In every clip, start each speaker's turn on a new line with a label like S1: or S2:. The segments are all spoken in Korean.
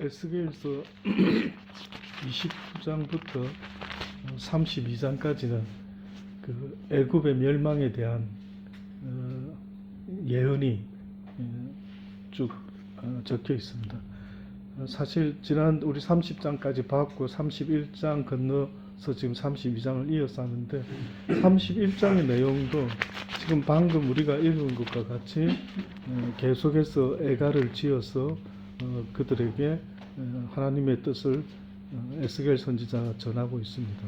S1: 에스겔서 29장부터 32장까지는 그 애굽의 멸망에 대한 어, 예언이 어, 쭉 어, 적혀 있습니다. 어, 사실 지난 우리 30장까지 봤고 31장 건너 서 지금 32장을 이어서 하는데 31장의 내용도 지금 방금 우리가 읽은 것과 같이 어, 계속해서 애가를 지어서 어, 그들에게 어, 하나님의 뜻을 어, 에스겔 선지자가 전하고 있습니다.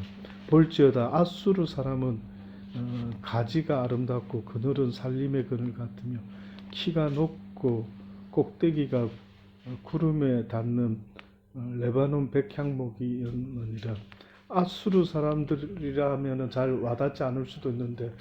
S1: 볼지어다 아수르 사람은 어, 가지가 아름답고 그늘은 살림의 그늘 같으며 키가 높고 꼭대기가 어, 구름에 닿는 어, 레바논 백향목이었느니라. 아수르 사람들이라 하면은 잘 와닿지 않을 수도 있는데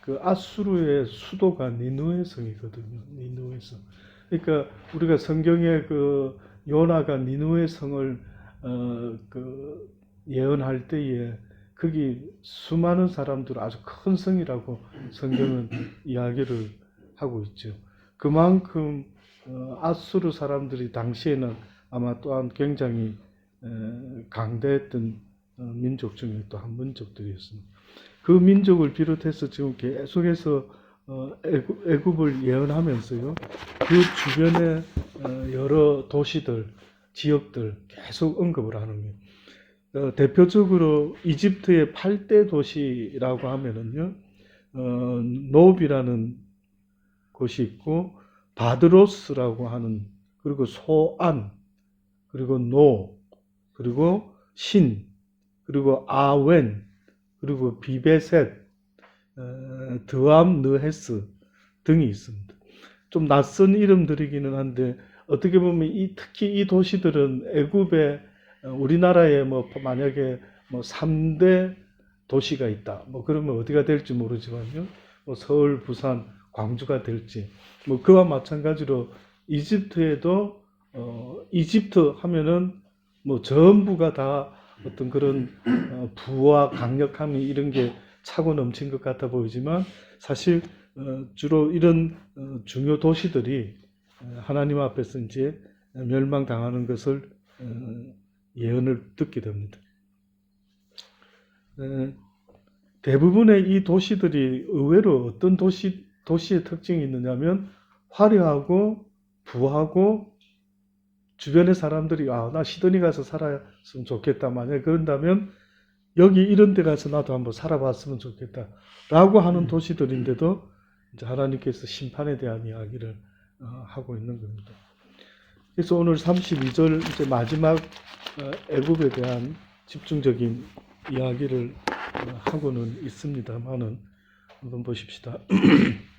S1: 그 아수르의 수도가 니누의 성이거든요. 니누의 성. 그러니까 우리가 성경에 그 요나가 니누의 성을 어 그 예언할 때에 거기 수많은 사람들 아주 큰 성이라고 성경은 이야기를 하고 있죠. 그만큼 어, 아수르 사람들이 당시에는 아마 또한 굉장히 에, 강대했던 어, 민족 중에 또 한 민족들이었습니다. 그 민족을 비롯해서 지금 계속해서 어, 애굽, 애굽을 예언하면서요. 그 주변에 어, 여러 도시들, 지역들 계속 언급을 하는 거예요. 어, 대표적으로 이집트의 8대 도시라고 하면은요. 어, 노비라는 곳이 있고 바드로스라고 하는 그리고 소안 그리고 노 그리고 신 그리고 아웬 그리고 비베셋 어, 드암 느헤스 등이 있습니다. 좀 낯선 이름들이기는 한데 어떻게 보면 이 특히 이 도시들은 애굽의 어, 우리나라에 뭐 만약에 뭐 3대 도시가 있다. 뭐 그러면 어디가 될지 모르지만요. 뭐 서울, 부산, 광주가 될지 뭐 그와 마찬가지로 이집트에도 어 이집트 하면은 뭐 전부가 다 어떤 그런 어, 부와 강력함이 이런 게 차고 넘친 것 같아 보이지만 사실 어, 주로 이런 어, 중요 도시들이 어, 하나님 앞에서 이제 멸망당하는 것을 어, 예언을 듣게 됩니다. 에, 대부분의 이 도시들이 의외로 어떤 도시 도시의 특징이 있느냐면 화려하고 부하고 주변의 사람들이 아 나 시드니 가서 살았으면 좋겠다 만약 그런다면 여기 이런 데 가서 나도 한번 살아봤으면 좋겠다 라고 하는 도시들인데도 이제 하나님께서 심판에 대한 이야기를 어, 하고 있는 겁니다. 그래서 오늘 32절 이제 마지막 어, 애굽에 대한 집중적인 이야기를 어, 하고는 있습니다만은 한번 보십시다.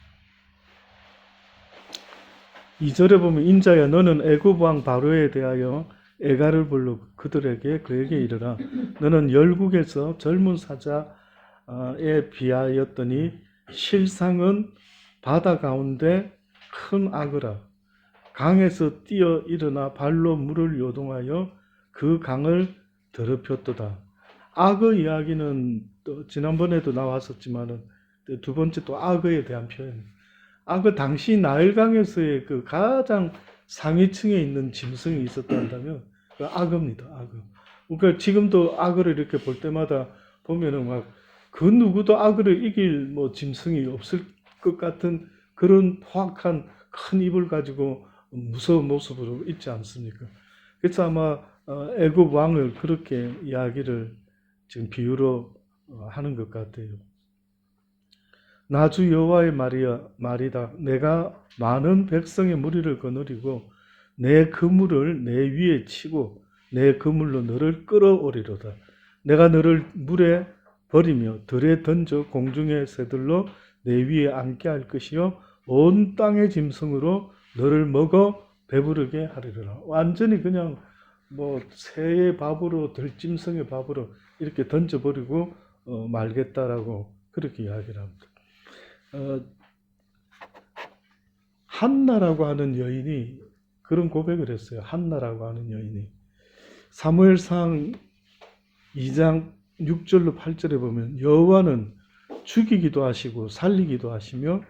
S1: 2절에 보면 인자야 너는 애굽 왕 바로에 대하여 애가를 불러 그들에게 그에게 이르라. 너는 열국에서 젊은 사자에 비하였더니 실상은 바다 가운데 큰 악어라. 강에서 뛰어 일어나 발로 물을 요동하여 그 강을 더럽혔도다. 악어 이야기는 또 지난번에도 나왔었지만은 두 번째 또 악어에 대한 표현 악어 당시 나일강에서의 그 가장 상위층에 있는 짐승이 있었다 한다면 그 악어입니다. 악어. 그러니까 지금도 악어를 이렇게 볼 때마다 보면은 막 그 누구도 악어를 이길 뭐 짐승이 없을 것 같은 그런 포악한 큰 입을 가지고 무서운 모습으로 있지 않습니까? 그래서 아마 어, 애굽 왕을 그렇게 이야기를 지금 비유로 어, 하는 것 같아요. 나주 여호와의 말이야 말이다. 내가 많은 백성의 무리를 거느리고 내 그물을 내 위에 치고 내 그물로 너를 끌어오리로다. 내가 너를 물에 버리며 들에 던져 공중의 새들로 내 위에 앉게 할 것이요 온 땅의 짐승으로 너를 먹어 배부르게 하리라. 완전히 그냥 뭐 새의 밥으로 들짐승의 밥으로 이렇게 던져버리고 어, 말겠다라고 그렇게 이야기를 합니다. 어, 한나라고 하는 여인이 그런 고백을 했어요. 한나라고 하는 여인이 사무엘상 2장 6절로 8절에 보면 여호와는 죽이기도 하시고 살리기도 하시며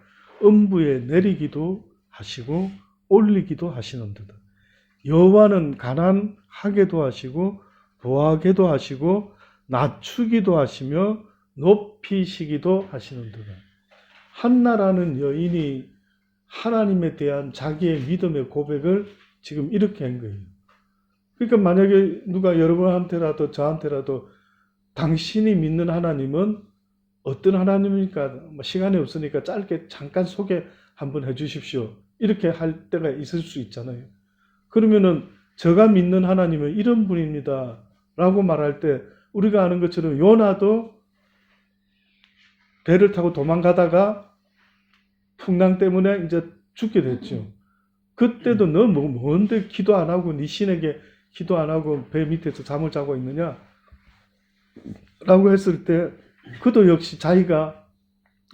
S1: 음부에 내리기도 하시고 올리기도 하시는도다. 여호와는 가난하게도 하시고 부하게도 하시고 낮추기도 하시며 높이시기도 하시는도다. 한나라는 여인이 하나님에 대한 자기의 믿음의 고백을 지금 이렇게 한 거예요. 그러니까 만약에 누가 여러분한테라도 저한테라도 당신이 믿는 하나님은 어떤 하나님입니까? 뭐 시간이 없으니까 짧게 잠깐 소개 한번 해 주십시오. 이렇게 할 때가 있을 수 있잖아요. 그러면은 제가 믿는 하나님은 이런 분입니다. 라고 말할 때 우리가 아는 것처럼 요나도 배를 타고 도망가다가 풍랑 때문에 이제 죽게 됐죠. 그때도 너 뭐, 뭔데 기도 안 하고 네 신에게 기도 안 하고 배 밑에서 잠을 자고 있느냐? 라고 했을 때 그도 역시 자기가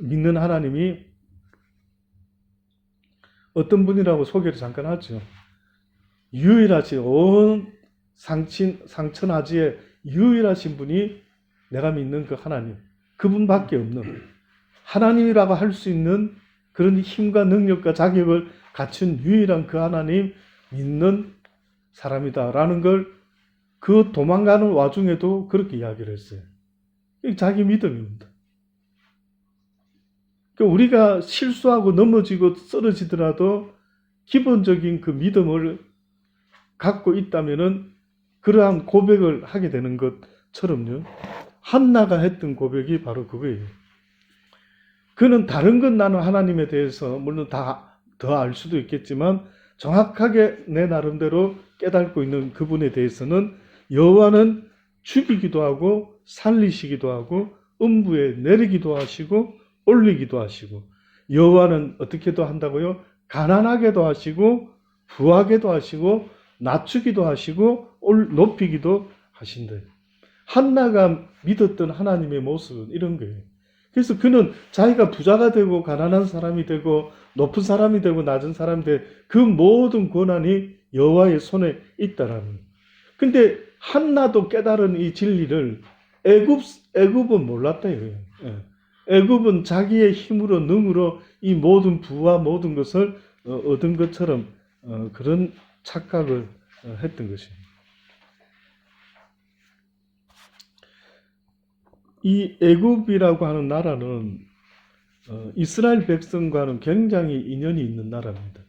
S1: 믿는 하나님이 어떤 분이라고 소개를 잠깐 하죠. 유일하신 온 상친 상천하지의 유일하신 분이 내가 믿는 그 하나님 그분밖에 없는 하나님이라고 할 수 있는 그런 힘과 능력과 자격을 갖춘 유일한 그 하나님 믿는 사람이다라는 걸 그 도망가는 와중에도 그렇게 이야기를 했어요. 자기 믿음입니다. 그러니까 우리가 실수하고 넘어지고 쓰러지더라도 기본적인 그 믿음을 갖고 있다면은 그러한 고백을 하게 되는 것처럼요. 한나가 했던 고백이 바로 그거예요. 그는 다른 건 나는 하나님에 대해서 물론 다 더 알 수도 있겠지만 정확하게 내 나름대로 깨닫고 있는 그분에 대해서는 여호와는 죽이기도 하고 살리시기도 하고 음부에 내리기도 하시고 올리기도 하시고 여호와는 어떻게도 한다고요? 가난하게도 하시고 부하게도 하시고 낮추기도 하시고 올 높이기도 하신다. 한나가 믿었던 하나님의 모습은 이런 거예요. 그래서 그는 자기가 부자가 되고 가난한 사람이 되고 높은 사람이 되고 낮은 사람이 되고 그 모든 권한이 여호와의 손에 있다라는. 근데 한나도 깨달은 이 진리를 애굽 애굽은 몰랐다 이거예요. 예. 애굽은 자기의 힘으로 능으로 이 모든 부와 모든 것을 어, 얻은 것처럼 어, 그런 착각을 어, 했던 것입니다. 이 애굽이라고 하는 나라는 어, 이스라엘 백성과는 굉장히 인연이 있는 나라입니다.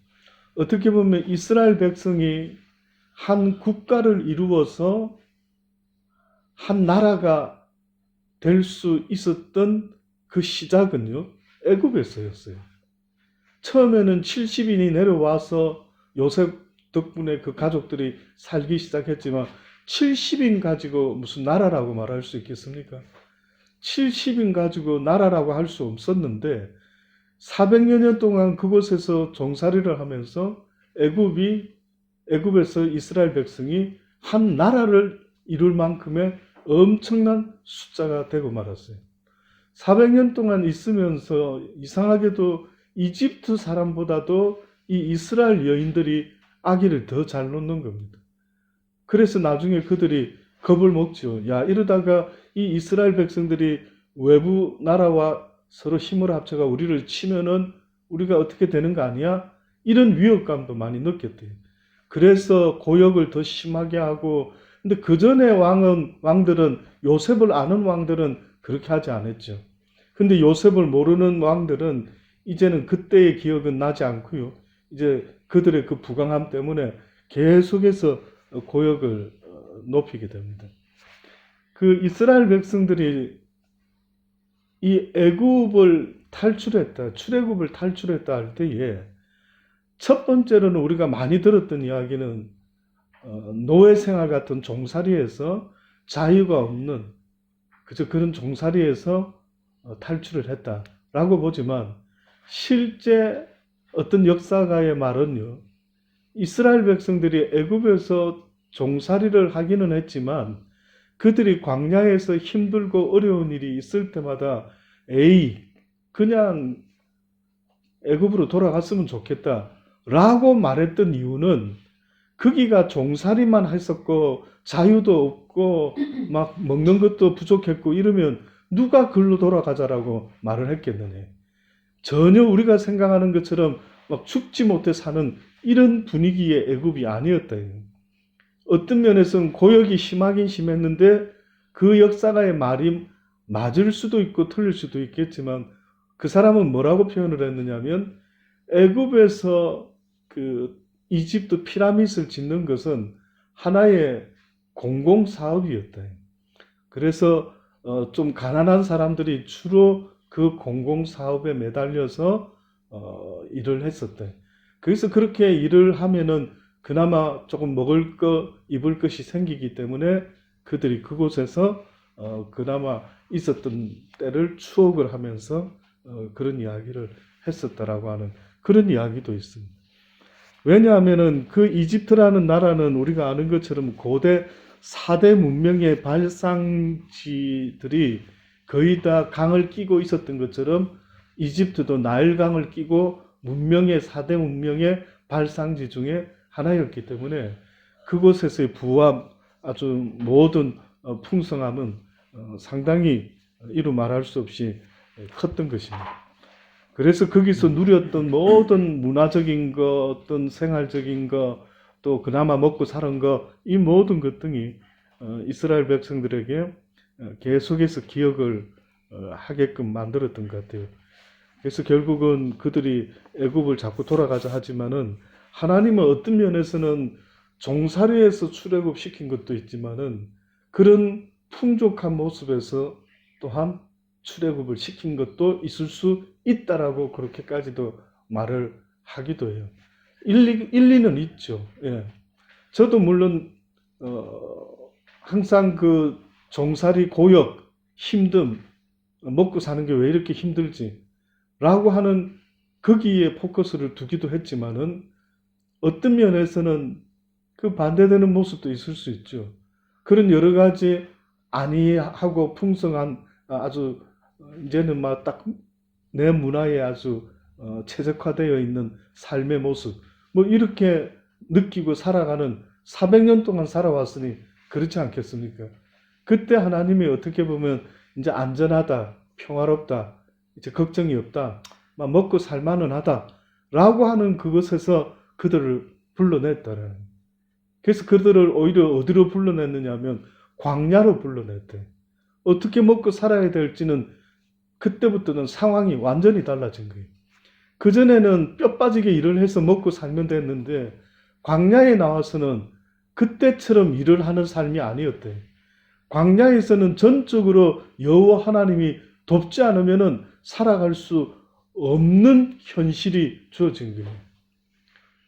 S1: 어떻게 보면 이스라엘 백성이 한 국가를 이루어서 한 나라가 될 수 있었던 그 시작은요, 애굽에서였어요. 처음에는 70인이 내려와서 요셉 덕분에 그 가족들이 살기 시작했지만 70인 가지고 무슨 나라라고 말할 수 있겠습니까? 70인 가 지고 나라라고 할 수 없었는데 400여 년 동안 그곳에서 종살이를 하면서 애굽이 애굽에서 이스라엘 백성이 한 나라를 이룰 만큼의 엄청난 숫자가 되고 말았어요. 400년 동안 있으면서 이상하게도 이집트 사람보다도 이 이스라엘 여인들이 아기를 더 잘 놓는 겁니다. 그래서 나중에 그들이 겁을 먹죠. 야, 이러다가 이 이스라엘 백성들이 외부 나라와 서로 힘을 합쳐가 우리를 치면은 우리가 어떻게 되는 거 아니야? 이런 위협감도 많이 느꼈대요. 그래서 고역을 더 심하게 하고 근데 그 전에 왕은 왕들은 요셉을 아는 왕들은 그렇게 하지 않았죠. 근데 요셉을 모르는 왕들은 이제는 그때의 기억은 나지 않고요. 이제 그들의 그 부강함 때문에 계속해서 고역을 어, 높이게 됩니다. 그 이스라엘 백성들이 이 애굽을 탈출했다, 출애굽을 탈출했다 할 때에 첫 번째로는 우리가 많이 들었던 이야기는 어, 노예 생활 같은 종살이에서 자유가 없는 그저 그런 종살이에서 어, 탈출을 했다라고 보지만 실제 어떤 역사가의 말은요 이스라엘 백성들이 애굽에서 종살이를 하기는 했지만 그들이 광야에서 힘들고 어려운 일이 있을 때마다 에이 그냥 애굽으로 돌아갔으면 좋겠다라고 말했던 이유는 거기가 종살이만 했었고 자유도 없고 막 먹는 것도 부족했고 이러면 누가 글로 돌아가자라고 말을 했겠느냐. 전혀 우리가 생각하는 것처럼 막 죽지 못해 사는 이런 분위기의 애굽이 아니었다. 어떤 면에서는 고역이 심하긴 심했는데 그 역사가의 말이 맞을 수도 있고 틀릴 수도 있겠지만 그 사람은 뭐라고 표현을 했느냐면 애굽에서 그 이집트 피라밋을 짓는 것은 하나의 공공 사업이었다. 그래서 어, 좀 가난한 사람들이 주로 그 공공 사업에 매달려서 어, 일을 했었다. 그래서 그렇게 일을 하면은 그나마 조금 먹을 거, 입을 것이 생기기 때문에 그들이 그곳에서 어, 그나마 있었던 때를 추억을 하면서 어, 그런 이야기를 했었다라고 하는 그런 이야기도 있습니다. 왜냐하면은 그 이집트라는 나라는 우리가 아는 것처럼 고대 4대 문명의 발상지들이 거의 다 강을 끼고 있었던 것처럼 이집트도 나일강을 끼고 문명의 4대 문명의 발상지 중에 하나였기 때문에 그곳에서의 부와 아주 모든 어, 풍성함은 어, 상당히 이루 말할 수 없이 컸던 것입니다. 그래서 거기서 누렸던 모든 문화적인 것, 어떤 생활적인 것, 또 그나마 먹고 사는 것, 이 모든 것 등이 어, 이스라엘 백성들에게 어, 계속해서 기억을 어, 하게끔 만들었던 것 같아요. 그래서 결국은 그들이 애굽을 자꾸 돌아가자 하지만은 하나님은 어떤 면에서는 종살이에서 출애굽 시킨 것도 있지만은 그런 풍족한 모습에서 또한 출애굽을 시킨 것도 있을 수 있다라고 그렇게까지도 말을 하기도 해요. 일리, 일리는 있죠. 예. 저도 물론 어, 항상 그 종살이 고역, 힘듦, 먹고 사는 게 왜 이렇게 힘들지? 라고 하는 거기에 포커스를 두기도 했지만은 어떤 면에서는 그 반대되는 모습도 있을 수 있죠. 그런 여러 가지 안이하고 풍성한 아주 이제는 막 딱 내 문화에 아주 어, 최적화되어 있는 삶의 모습 뭐 이렇게 느끼고 살아가는 400년 동안 살아왔으니 그렇지 않겠습니까? 그때 하나님이 어떻게 보면 이제 안전하다, 평화롭다, 이제 걱정이 없다, 막 먹고 살만은 하다라고 하는 그것에서 그들을 불러냈다라는. 그래서 그들을 오히려 어디로 불러냈느냐면 광야로 불러냈대. 어떻게 먹고 살아야 될지는 그때부터는 상황이 완전히 달라진 거예요. 그전에는 뼈 빠지게 일을 해서 먹고 살면 됐는데 광야에 나와서는 그때처럼 일을 하는 삶이 아니었대. 광야에서는 전적으로 여호와 하나님이 돕지 않으면은 살아갈 수 없는 현실이 주어진 거예요.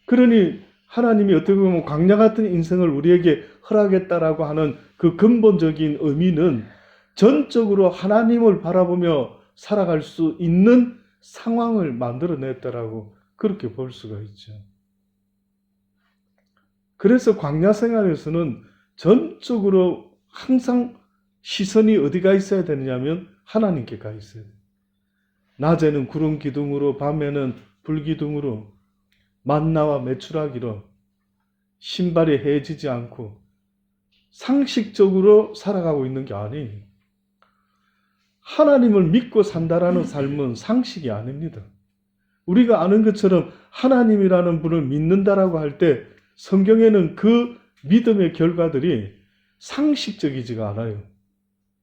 S1: 그러니 하나님이 어떻게 보면 광야 같은 인생을 우리에게 허락했다라고 하는 그 근본적인 의미는 전적으로 하나님을 바라보며 살아갈 수 있는 상황을 만들어냈다라고 그렇게 볼 수가 있죠. 그래서 광야 생활에서는 전적으로 항상 시선이 어디가 있어야 되느냐면 하나님께 가 있어야 돼요. 낮에는 구름 기둥으로 밤에는 불 기둥으로 만나와 매출하기로 신발이 해지지 않고 상식적으로 살아가고 있는 게 아니에요. 하나님을 믿고 산다라는 삶은 상식이 아닙니다. 우리가 아는 것처럼 하나님이라는 분을 믿는다라고 할 때 성경에는 그 믿음의 결과들이 상식적이지가 않아요.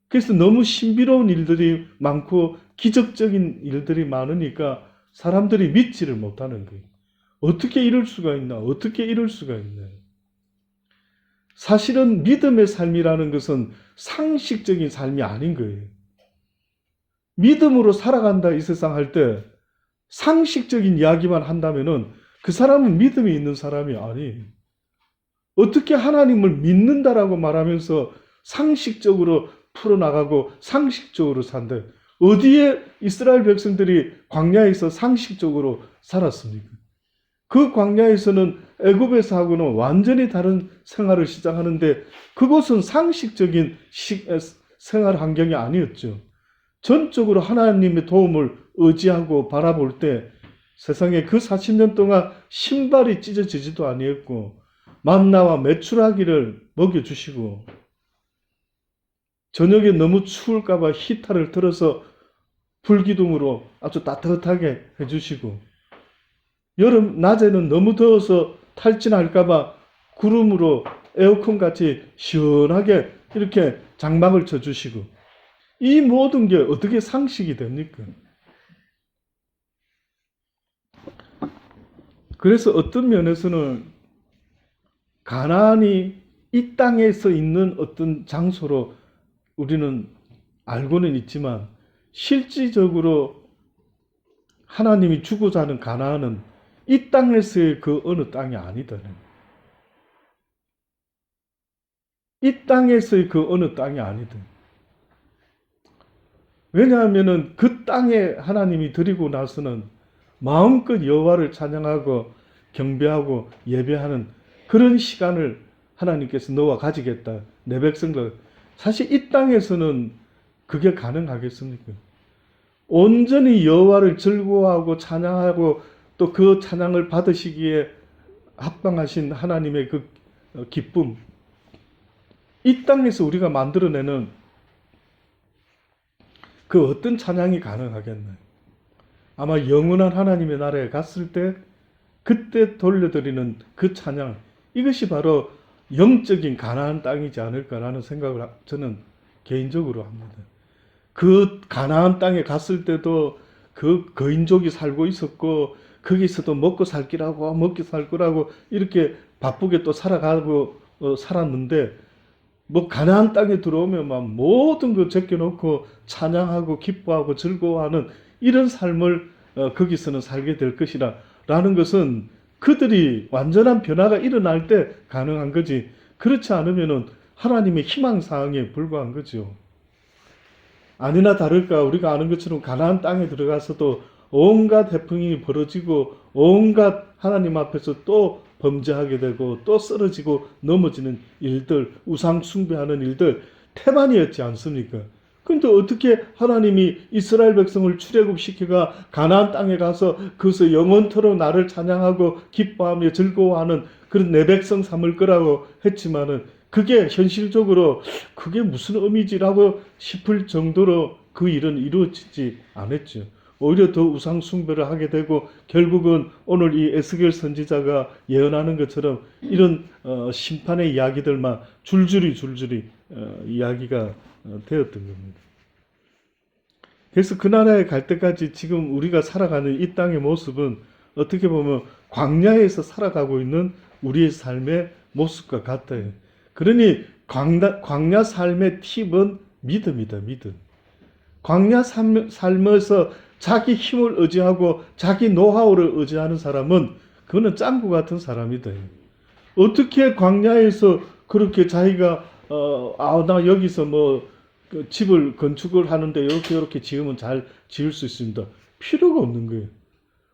S1: 그래서 너무 신비로운 일들이 많고 기적적인 일들이 많으니까 사람들이 믿지를 못하는 거예요. 어떻게 이럴 수가 있나? 어떻게 이럴 수가 있나? 사실은 믿음의 삶이라는 것은 상식적인 삶이 아닌 거예요. 믿음으로 살아간다 이 세상 할 때 상식적인 이야기만 한다면은 그 사람은 믿음이 있는 사람이 아니에요. 어떻게 하나님을 믿는다라고 말하면서 상식적으로 풀어나가고 상식적으로 산대. 어디에 이스라엘 백성들이 광야에서 상식적으로 살았습니까? 그 광야에서는 애굽에서 하고는 완전히 다른 생활을 시작하는데 그곳은 상식적인 시, 생활 환경이 아니었죠. 전적으로 하나님의 도움을 의지하고 바라볼 때 세상에 그 40년 동안 신발이 찢어지지도 아니했고 만나와 매출하기를 먹여주시고 저녁에 너무 추울까봐 히타를 틀어서 불기둥으로 아주 따뜻하게 해주시고 여름 낮에는 너무 더워서 탈진할까봐 구름으로 에어컨 같이 시원하게 이렇게 장막을 쳐주시고 이 모든 게 어떻게 상식이 됩니까? 그래서 어떤 면에서는 가나안이 이 땅에서 있는 어떤 장소로 우리는 알고는 있지만 실질적으로 하나님이 주고자 하는 가나안은 이 땅에서의 그 어느 땅이 아니다는 이 땅에서의 그 어느 땅이 아니든 왜냐하면은 그 땅에 하나님이 드리고 나서는 마음껏 여호와를 찬양하고 경배하고 예배하는 그런 시간을 하나님께서 너와 가지겠다. 내 백성들 사실 이 땅에서는 그게 가능하겠습니까? 온전히 여호와를 즐거워하고 찬양하고 또 그 찬양을 받으시기에 합당하신 하나님의 그 어, 기쁨 이 땅에서 우리가 만들어내는 그 어떤 찬양이 가능하겠나요? 아마 영원한 하나님의 나라에 갔을 때 그때 돌려드리는 그 찬양 이것이 바로 영적인 가나안 땅이지 않을까라는 생각을 저는 개인적으로 합니다. 그 가나안 땅에 갔을 때도 그 거인족이 살고 있었고 거기서도 먹고 살 기라고 먹고 살 거라고 이렇게 바쁘게 또 살아가고 어, 살았는데 뭐 가나안 땅에 들어오면 막 모든 거 제껴놓고 찬양하고 기뻐하고 즐거워하는 이런 삶을 어, 거기서는 살게 될 것이라 라는 것은 그들이 완전한 변화가 일어날 때 가능한 거지 그렇지 않으면은 하나님의 희망 사항에 불과한 거죠. 아니나 다를까 우리가 아는 것처럼 가나안 땅에 들어가서도 온갖 해풍이 벌어지고 온갖 하나님 앞에서 또 범죄하게 되고 또 쓰러지고 넘어지는 일들 우상 숭배하는 일들 태반이었지 않습니까? 근데 어떻게 하나님이 이스라엘 백성을 출애굽시켜가 가나안 땅에 가서 그것을 영원토록 나를 찬양하고 기뻐하며 즐거워하는 그런 내 백성 삼을 거라고 했지만은 그게 현실적으로 그게 무슨 의미지라고 싶을 정도로 그 일은 이루어지지 않았죠. 오히려 더 우상 숭배를 하게 되고 결국은 오늘 이 에스겔 선지자가 예언하는 것처럼 이런 어, 심판의 이야기들만 줄줄이 줄줄이 어, 이야기가 어, 되었던 겁니다. 그래서 그 나라에 갈 때까지 지금 우리가 살아가는 이 땅의 모습은 어떻게 보면 광야에서 살아가고 있는 우리의 삶의 모습과 같아요. 그러니 광야, 광야 삶의 팁은 믿음이다, 믿음. 광야 삶, 삶에서 자기 힘을 의지하고 자기 노하우를 의지하는 사람은 그거는 짱구 같은 사람이다. 어떻게 광야에서 그렇게 자기가 어, 아, 나 여기서 뭐, 그 집을 건축을 하는데 이렇게 이렇게 지으면 잘 지을 수 있습니다. 필요가 없는 거예요.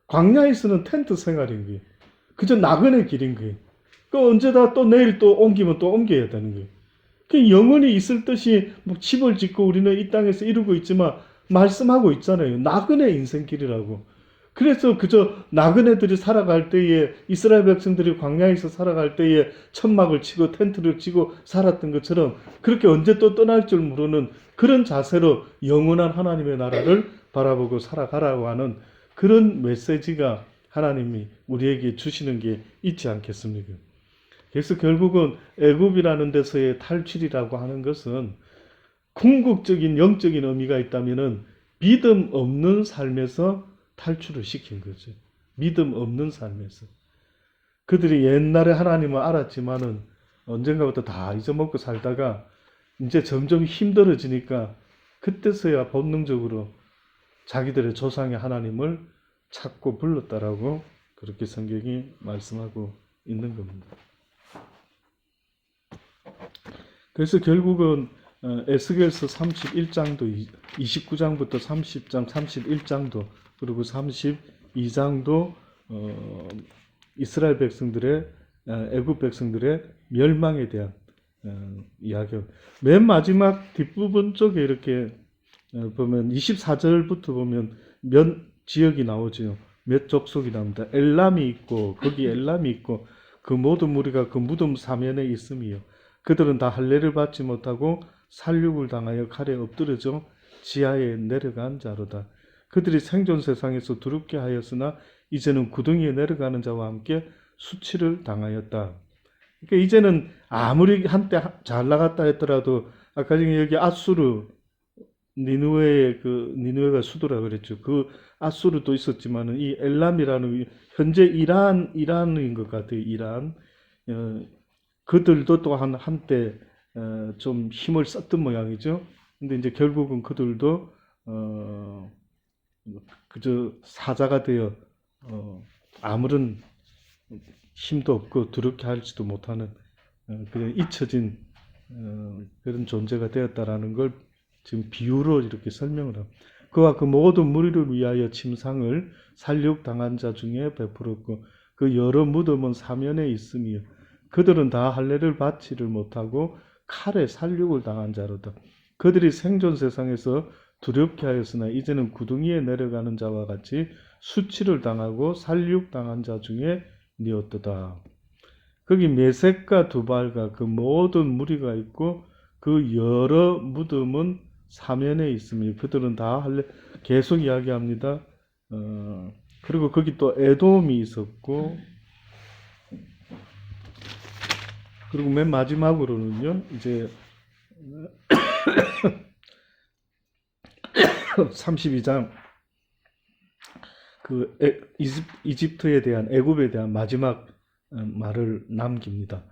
S1: 광야에서는 텐트 생활인 거예요. 그저 나그네 길인 거예요. 그 언제다 또 내일 또 옮기면 또 옮겨야 되는 거예요. 그 영원히 있을 듯이 뭐 집을 짓고 우리는 이 땅에서 이루고 있지만 말씀하고 있잖아요. 나그네 인생길이라고. 그래서 그저 나그네들이 살아갈 때에 이스라엘 백성들이 광야에서 살아갈 때에 천막을 치고 텐트를 치고 살았던 것처럼 그렇게 언제 또 떠날 줄 모르는 그런 자세로 영원한 하나님의 나라를 바라보고 살아가라고 하는 그런 메시지가 하나님이 우리에게 주시는 게 있지 않겠습니까? 그래서 결국은 애굽이라는 데서의 탈출이라고 하는 것은 궁극적인 영적인 의미가 있다면은 믿음 없는 삶에서 탈출을 시킨 거죠. 믿음 없는 삶에서. 그들이 옛날에 하나님을 알았지만은 언젠가부터 다 잊어먹고 살다가 이제 점점 힘들어지니까 그때서야 본능적으로 자기들의 조상의 하나님을 찾고 불렀다라고 그렇게 성경이 말씀하고 있는 겁니다. 그래서 결국은 어, 에스겔서 31장도 29장부터 30장 31장도 그리고 32장도 어, 이스라엘 백성들의 어, 애굽 백성들의 멸망에 대한 어, 이야기. 맨 마지막 뒷부분 쪽에 이렇게 어, 보면 24절부터 보면 몇 지역이 나오죠. 몇 족속이 나옵니다. 엘람이 있고 거기 엘람이 있고 그 모든 무리가 그 무덤 사면에 있음이요. 그들은 다 할례를 받지 못하고 살육을 당하여 칼에 엎드려져 지하에 내려간 자로다. 그들이 생존 세상에서 두렵게 하였으나 이제는 구덩이에 내려가는 자와 함께 수치를 당하였다. 그러니까 이제는 아무리 한때 잘 나갔다 했더라도 아까 전에 여기 아수르 니누웨의 그 니누웨가 수도라 그랬죠. 그 아수르도 있었지만은 이 엘람이라는 이- 현재 이란 이란인 것 같아요. 이란 어, 그들도 또한 한때 어, 좀 힘을 썼던 모양이죠. 근데 이제 결국은 그들도 어, 그저 사자가 되어 어, 아무런 힘도 없고 두렵게 할지도 못하는 어, 그냥 잊혀진 어, 그런 존재가 되었다라는 걸 지금 비유로 이렇게 설명을 합니다. 그와 그 모든 무리를 위하여 침상을 살육 당한 자 중에 베풀었고 그 여러 무덤은 사면에 있으며 그들은 다 할례를 받지를 못하고 칼에 살육을 당한 자로다. 그들이 생존 세상에서 두렵게 하였으나 이제는 구덩이에 내려가는 자와 같이 수치를 당하고 살육당한 자 중에 니었도다. 거기 메색과 두발과 그 모든 무리가 있고 그 여러 무덤은 사면에 있으며 그들은 다 할래 계속 이야기합니다. 어, 그리고 거기 또 에돔이 있었고 그리고 맨 마지막으로는요 이제 32장 그 이집트에 대한 애굽에 대한 마지막 어, 말을 남깁니다.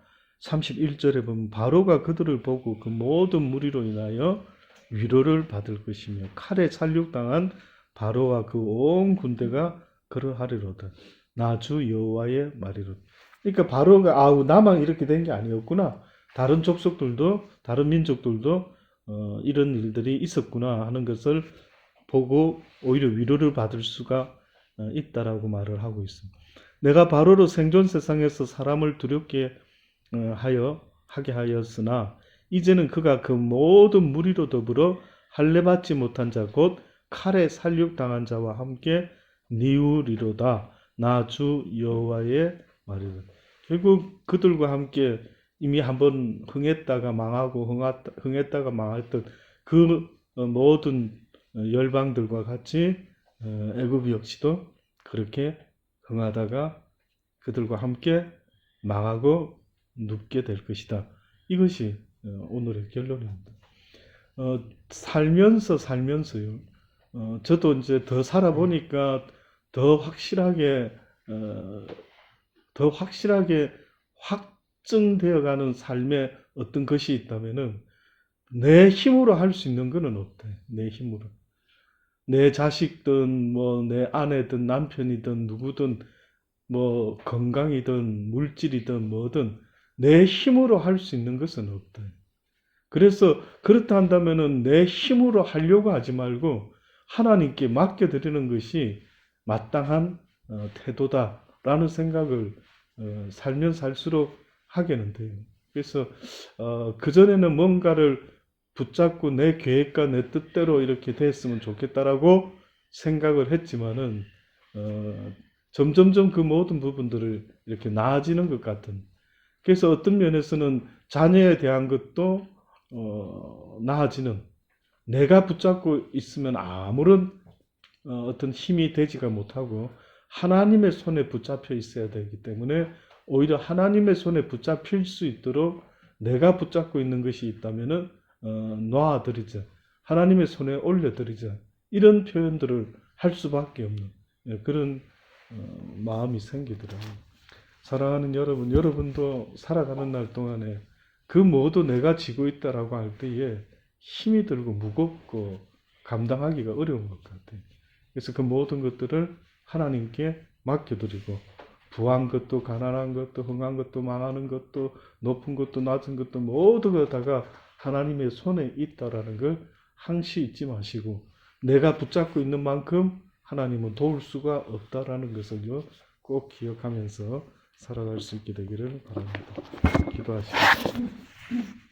S1: 31절에 보면 바로가 그들을 보고 그 모든 무리로 인하여 위로를 받을 것이며 칼에 살육당한 바로와 그 온 군대가 그러하리로다. 나 주 여호와의 말이로다. 그러니까 바로가 아우 나만 이렇게 된 게 아니었구나. 다른 족속들도 다른 민족들도 어, 이런 일들이 있었구나 하는 것을 보고 오히려 위로를 받을 수가 어, 있다라고 말을 하고 있습니다. 내가 바로로 생존 세상에서 사람을 두렵게 어, 하여 하게 하였으나 이제는 그가 그 모든 무리로 더불어 할례 받지 못한 자 곧 칼에 살육 당한 자와 함께 니우리로다 나 주 여호와의 말이다. 결국 그들과 함께 이미 한번 흥했다가 망하고 흥했다, 흥했다가 망했던 그 어, 모든 어, 열방들과 같이 어, 애굽 역시도 그렇게 흥하다가 그들과 함께 망하고 눕게 될 것이다. 이것이 어, 오늘의 결론입니다. 어, 살면서 살면서요. 어, 저도 이제 더 살아보니까 더 확실하게 어, 더 확실하게 확증되어가는 삶의 어떤 것이 있다면은 내 힘으로 할 수 있는 것은 없다. 내 힘으로. 내 자식든 뭐 내 아내든 남편이든 누구든 뭐 건강이든 물질이든 뭐든 내 힘으로 할 수 있는 것은 없다. 그래서 그렇다 한다면은 내 힘으로 하려고 하지 말고 하나님께 맡겨드리는 것이 마땅한 어, 태도다 라는 생각을 어, 살면 살수록 하게는 돼요. 그래서 어, 그전에는 뭔가를 붙잡고 내 계획과 내 뜻대로 이렇게 됐으면 좋겠다라고 생각을 했지만은 어, 점점점 그 모든 부분들을 이렇게 나아지는 것 같은. 그래서 어떤 면에서는 자녀에 대한 것도 어, 나아지는. 내가 붙잡고 있으면 아무런 어, 어떤 힘이 되지가 못하고 하나님의 손에 붙잡혀 있어야 되기 때문에 오히려 하나님의 손에 붙잡힐 수 있도록 내가 붙잡고 있는 것이 있다면은 어, 놔드리자. 하나님의 손에 올려드리자. 이런 표현들을 할 수밖에 없는 예, 그런 어, 마음이 생기더라고요. 사랑하는 여러분, 여러분도 살아가는 날 동안에 그 모두 내가 지고 있다라고 할 때에 힘이 들고 무겁고 감당하기가 어려운 것 같아요. 그래서 그 모든 것들을 하나님께 맡겨드리고 부한 것도 가난한 것도 흥한 것도 망하는 것도 높은 것도 낮은 것도 모두가 다가 하나님의 손에 있다라는 걸 항시 잊지 마시고 내가 붙잡고 있는 만큼 하나님은 도울 수가 없다라는 것을요 꼭 기억하면서 살아갈 수 있게 되기를 바랍니다. 기도하시겠습니다.